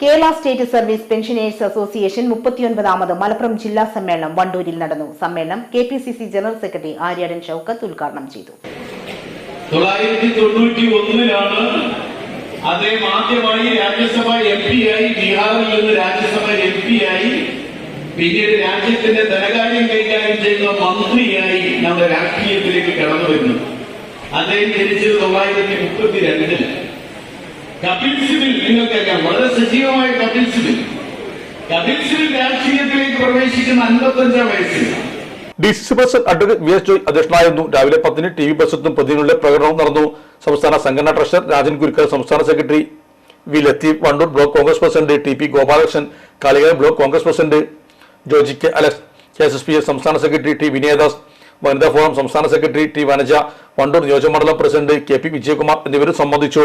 Kerala state service pensioners association മുപ്പത്തിയൊൻപതാമത് Malappuram ജില്ലാ സമ്മേളനം വണ്ടൂരിൽ നടന്നു. സമ്മേളനം K P C C general secretary Aryadan Shoukath ഉദ്ഘാടനം ചെയ്തു. അദ്ദേഹം ആദ്യമായി രാജ്യസഭ എം പി ആയി ബീഹാറിൽ നിന്ന് രാജ്യസഭ എം പി ആയി പിന്നീട് രാജ്യത്തിന്റെ ധനകാര്യം കൈകാര്യം ചെയ്യുന്ന മന്ത്രിയായി നമ്മുടെ രാഷ്ട്രീയത്തിലേക്ക് കടന്നു വരുന്നു. അദ്ദേഹം ജനിച്ചത് തൊള്ളായിരത്തി മുപ്പത്തിരണ്ടിൽ കപിൽ നിങ്ങൾക്കറിയാം വളരെ സജീവമായ കപിൽ സിബിൽ രാഷ്ട്രീയത്തിലേക്ക് പ്രവേശിക്കുന്ന അൻപത്തഞ്ചാം വയസ്സിൽ. D C C president advocate V S Joy അധ്യക്ഷനായിരുന്നു. രാവിലെ പത്തിന് ടി വി ബസത്തും പ്രതിനിധികളുടെ പ്രകടനവും നടന്നു. സംസ്ഥാന സംഘടനാ ട്രഷറർ രാജൻ കുരുക്കൽ സംസ്ഥാന secretary V Latheef Wandoor block Congress president T P Gopalakrishnan Kalikavu block Congress president Joji K Alex K S S P S സംസ്ഥാന സെക്രട്ടറി ടി വിനയദാസ് വനിതാ ഫോറം സംസ്ഥാന സെക്രട്ടറി ടി വനജ വണ്ടൂർ നിയോജകമണ്ഡലം പ്രസിഡന്റ് കെ പി വിജയകുമാർ എന്നിവരും സംബന്ധിച്ചു.